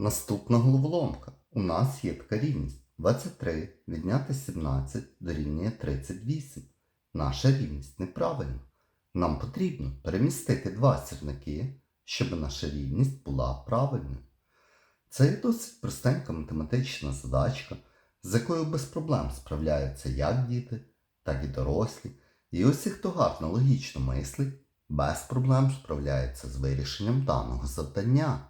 Наступна головоломка. У нас є така рівність. 23 відняти 17 дорівнює 38. Наша рівність неправильна. Нам потрібно перемістити два сірники, щоб наша рівність була правильною. Це є досить простенька математична задачка, з якою без проблем справляються як діти, так і дорослі. І усі, хто гарно логічно мислить, без проблем справляється з вирішенням даного завдання.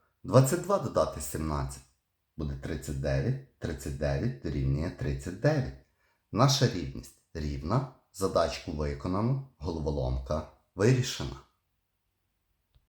22 додати 17 буде 39, 39 дорівнює 39. Наша рівність рівна, задачку виконано, головоломка вирішена.